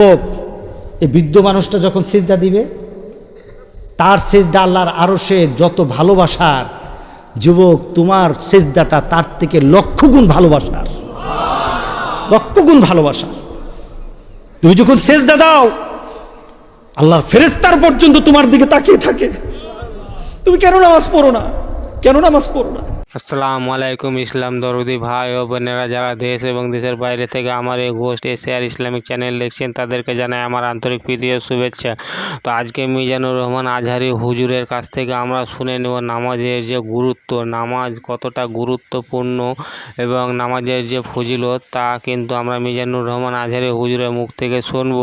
হোক এই বৃদ্ধ মানুষটা যখন সেজদা দিবে, তার সেজদা আল্লাহর আরও সে যত ভালোবাসার, যুবক, তোমার সেজদাটা তার থেকে লক্ষ গুণ ভালোবাসার। লক্ষ গুণ ভালোবাসার। তুমি যখন সেজদা দাও, আল্লাহর ফেরেস্তার পর্যন্ত তোমার দিকে তাকিয়ে থাকে। তুমি কেন নামাজ পড়ো না? কেন নামাজ পড়ো না? আসসালামু আলাইকুম, ইসলাম দরুদি ভাই ও বোনেরা যারা দেশ এবং দেশের বাইরে থেকে আমার এই গোষ্ঠ এশিয়ার ইসলামিক চ্যানেল দেখছেন, তাদেরকে জানাই আমার আন্তরিক প্রীতীয় শুভেচ্ছা। তো আজকে মিজানুর রহমান আজহারি হুজুরের কাছ থেকে আমরা শুনে নেব নামাজের যে গুরুত্ব, নামাজ কতটা গুরুত্বপূর্ণ এবং নামাজের যে ফজিলত, তা কিন্তু আমরা মিজানুর রহমান আজহারি হুজুরের মুখ থেকে শুনব।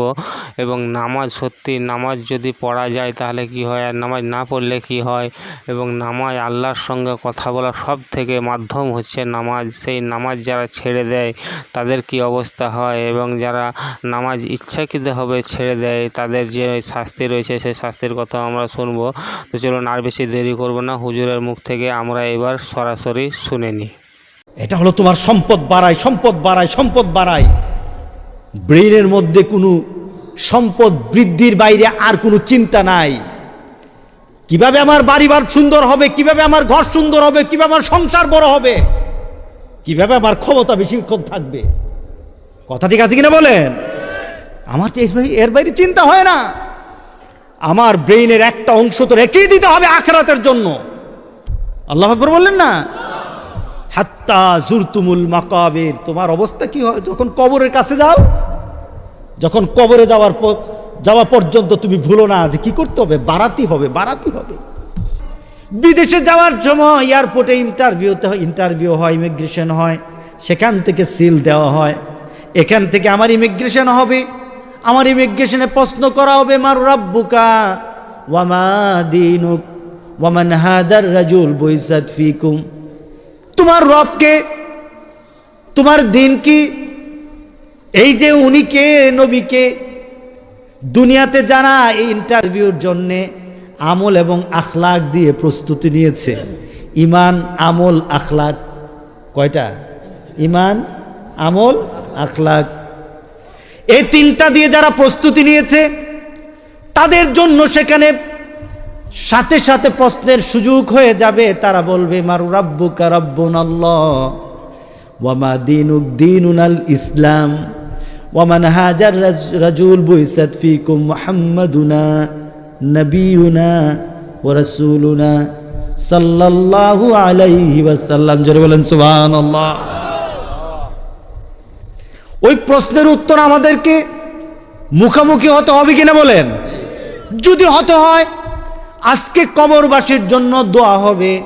এবং নামাজ সত্যি, নামাজ যদি পড়া যায় তাহলে কি হয় আর নামাজ না পড়লে কি হয়? এবং নামাজ আল্লাহর সঙ্গে কথা বলা সব থেকে মাধ্যম হচ্ছে নামাজ। সেই নামাজ যারা ছেড়ে দেয়, তাদের কি অবস্থা হয়? এবং যারা নামাজ ইচ্ছাকৃতভাবে ছেড়ে দেয়, তাদের যে শাস্তি রয়েছে, সেই শাস্তির কথা আমরা শুনব। তো চলুন আর বেশি দেরি করব না। হুজুরের মুখ থেকে আমরা এবার সরাসরি শুনে নিই। এটা হলো তোমার সম্পদ বাড়ায় সম্পদ বাড়ায় সম্পদ বাড়ায় ব্রেনের মধ্যে কোনো সম্পদ বৃদ্ধির বাইরে আর কোনো চিন্তা নাই। কীভাবে আমার বাড়ি বাড়িবার সুন্দর হবে, কীভাবে আমার ঘর সুন্দর হবে, কীভাবে আমার সংসার বড় হবে, কীভাবে আমার ক্ষমতা বেশিক্ষণ থাকবে। কথা ঠিক আছে কিনা বলেন? আমার তো এর বাইরে- চিন্তা হয় না। আমার ব্রেইনের একটা অংশ তো রেখেই দিতে হবে আখরাতের জন্য। আল্লাহ আকবর বললেন না? হাত্তা জুরতুমুল মাকাবের। তোমার অবস্থা কি হয়? যখন কবরের কাছে যাও, যখন কবরে যাওয়ার পর যাওয়া পর্যন্ত তুমি ভুলো না যে কি করতে হবে? বাড়াতি হবে বাড়াতি হবে। বিদেশে যাওয়ার সময় এয়ারপোর্টে ইন্টারভিউতে ইন্টারভিউ হয় ইমিগ্রেশন হয় সেখান থেকে সিল দেওয়া হয়। এখান থেকে আমার ইমিগ্রেশন হবে। আমার ইমিগ্রেশনে প্রশ্ন করা হবে, মার রাব্বুকা ওয়ামা দিনুক ওয়ামান হাদার রাজুল বৈসাদ ফিকুম। তোমার রবকে, তোমার দিন কি এই যে উনি কে নবীকে দুনিয়াতে যারা এই ইন্টারভিউর জন্যে আমল এবং আখলাক দিয়ে প্রস্তুতি নিয়েছে, ইমান, আমল, আখলাক, কয়টা? ইমান, আমল, আখলাক। এই তিনটা দিয়ে যারা প্রস্তুতি নিয়েছে, তাদের জন্য সেখানে সাথে সাথে প্রশ্নের সুযোগ হয়ে যাবে। তারা বলবে, মারু রাব্বুকা রাব্বুন আল্লাহ ওয়ামা দিনুক দিনুনাল ইসলাম। ওয়ামান হাজার রাজ- রাজুল বুইসাত ফিকুম মুহাম্মাদুনা নবিয়ুনা ওয়া রাসূলুনা সাল্লাল্লাহু আলাইহি ওয়াসাল্লাম জোরে বলেন, সুবহানাল্লাহ। ওই প্রশ্নের উত্তর আমাদেরকে মুখামুখি হতে হবে কিনা বলেন? যদি হতে হয়, আজকে কবরবাসীর জন্য দোয়া হবে,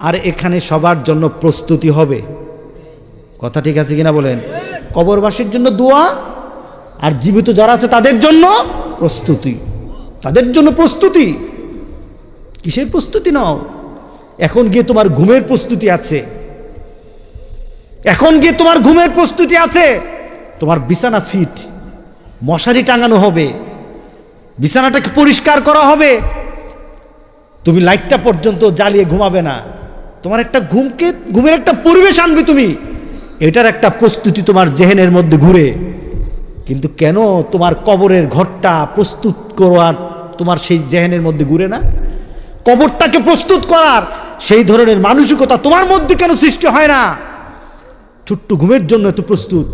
আর এখানে সবার জন্য প্রস্তুতি হবে। কথা ঠিক আছে কিনা বলেন? কবরবাসীর জন্য দোয়া আর জীবিত যারা আছে তাদের জন্য প্রস্তুতি। তাদের জন্য প্রস্তুতি। কিসের প্রস্তুতি নাও? এখন গিয়ে তোমার ঘুমের প্রস্তুতি আছে। এখন গিয়ে তোমার ঘুমের প্রস্তুতি আছে। তোমার বিছানা ফিট, মশারি টাঙানো হবে। বিছানাটাকে পরিষ্কার করা হবে? তুমি লাইটটা পর্যন্ত জ্বালিয়ে ঘুমাবে না। তোমার একটা ঘুমকে, ঘুমের একটা পরিবেশ আনবে তুমি। এটার একটা প্রস্তুতি তোমার জেহেনের মধ্যে ঘুরে। কিন্তু কেন তোমার কবরের ঘরটা প্রস্তুত করার তোমার সেই জেহেনের মধ্যে ঘুরে না? কবরটাকে প্রস্তুত করার সেই ধরনের মানসিকতা তোমার মধ্যে কেন সৃষ্টি হয় না? ছোট্ট ঘুমের জন্য একটু প্রস্তুত।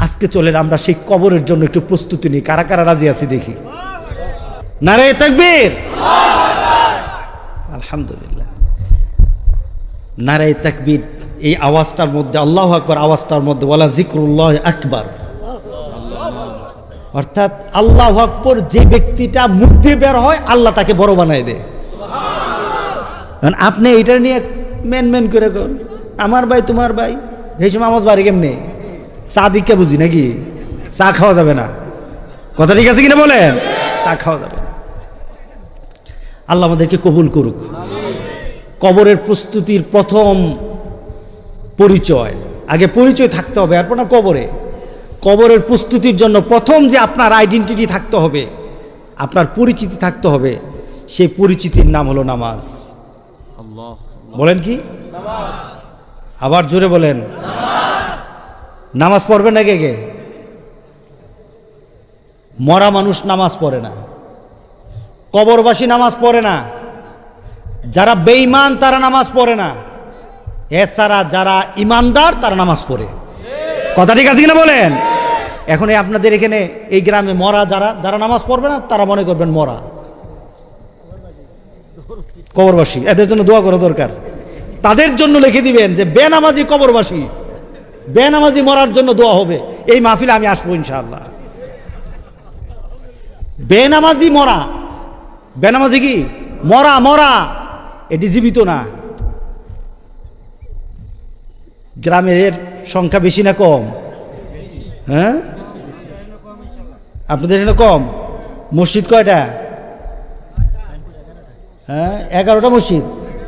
আজকে চলেন আমরা সেই কবরের জন্য একটু প্রস্তুতি নিই। কারা কারা রাজি আছি দেখি? নারে তাকবীর! আলহামদুলিল্লাহ। নারে তাকবীর এই আওয়াজটার মধ্যে, আল্লাহ আকবর আওয়াজটার মধ্যে বলা জিক্রুল্লাহ আকবার। অর্থাৎ আল্লাহ আকবর যে ব্যক্তিটা মুখ দিয়ে বের হয়, আল্লাহ তাকে বড় বানায় দেয়। কারণ আপনি এটা নিয়ে মেন মেন করে কোন, আমার ভাই, তোমার ভাই, এই সময় আমার বাড়ি কেমনে? চা দীক্ষা বুঝি নাকি? চা খাওয়া যাবে না। কথা ঠিক আছে কিনা বলেন? চা খাওয়া যাবে না। আল্লাহ আমাদেরকে কবুল করুক। কবরের প্রস্তুতির প্রথম পরিচয়। আগে পরিচয় থাকতে হবে এরপর না কবরে। কবরের প্রস্তুতির জন্য প্রথম যে আপনার আইডেন্টিটি থাকতে হবে আপনার পরিচিতি থাকতে হবে সেই পরিচিতির নাম হলো নামাজ। বলেন কি? আবার জোরে বলেন। নামাজ পড়বে না কে কে? মরা মানুষ নামাজ পড়ে না। কবরবাসী নামাজ পড়ে না। যারা বেঈমান তারা নামাজ পড়ে না। এছাড়া যারা ইমানদার, তারা নামাজ পড়ে। কথা ঠিক আছে কিনা বলেন? এখন আপনাদের এখানে এই গ্রামে মরা যারা যারা নামাজ পড়বে না, তারা মনে করবেন মরা। কবরবাসী, এদের জন্য দোয়া করা দরকার। তাদের জন্য লিখে দিবেন যে, বেনামাজি কবরবাসী, বেনামাজি মরার জন্য দোয়া হবে। এই মাহফিলে আমি আসব ইনশাআল্লাহ। বেনামাজি মরা। বেনামাজি কি? মরা মরা। এটি জীবিত না। গ্রামের সংখ্যা বেশি না কম? হ্যাঁ? আপনাদের এখানে কম? মসজিদ কয়টা? হ্যাঁ এগারোটা মসজিদ?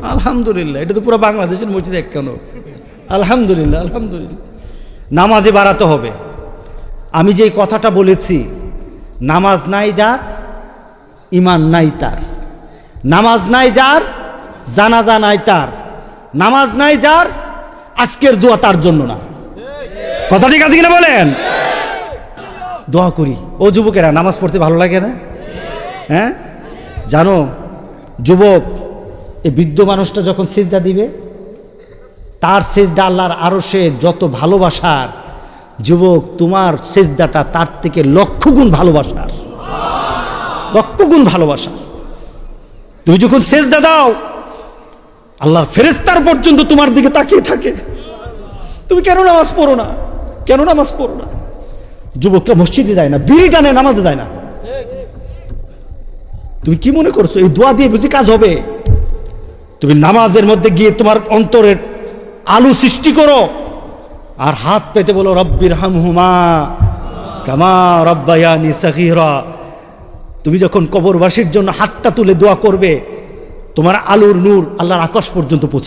আলহামদুলিল্লাহ, এটা তো পুরো বাংলাদেশের মসজিদ এক কেন? আলহামদুলিল্লাহ আলহামদুলিল্লাহ। নামাজে বাড়াতে হবে। আমি যে কথাটা বলেছি, নামাজ নাই যার ইমান নাই তার। নামাজ নাই যার, জানাজা নাই তার। নামাজ নাই যার আজকের দোয়া তার জন্য না। কথা ঠিক আছে কিনা বলেন? দোয়া করি। ও যুবকেরা, নামাজ পড়তে ভালো লাগে না? হ্যাঁ? জানো, যুবক, এই বৃদ্ধ মানুষটা যখন সেজদা দিবে, তার সেজদা আল্লাহর আরও সে যত ভালোবাসার, যুবক, তোমার সেজদাটা তার থেকে লক্ষ গুণ ভালোবাসার। লক্ষ গুণ ভালোবাসার। তুমি যখন সেজদা দাও আল্লাহর ফেরেস্তার পর্যন্ত তোমার দিকে তাকিয়ে থাকে। তুমি কেন নামাজ পড়ো না? কেন নামাজ পড়ো না? যুবকরা মসজিদে যায় না, বিড়ি টানে, নামাজে যায় না। তুমি কি মনে করছ? এই দোয়া দিয়ে বুঝি কাজ হবে? তুমি নামাজের মধ্যে গিয়ে তোমার অন্তরের আলু সৃষ্টি করো। আর হাত পেতে বলো, রব্বির হামহুমা কামা রব্বায়ানি সাকিরা তুমি যখন কবরবাসীর জন্য হাতটা তুলে দোয়া করবে তোমার আলুর নূর আল্লাহর আকাশ পর্যন্ত পৌঁছে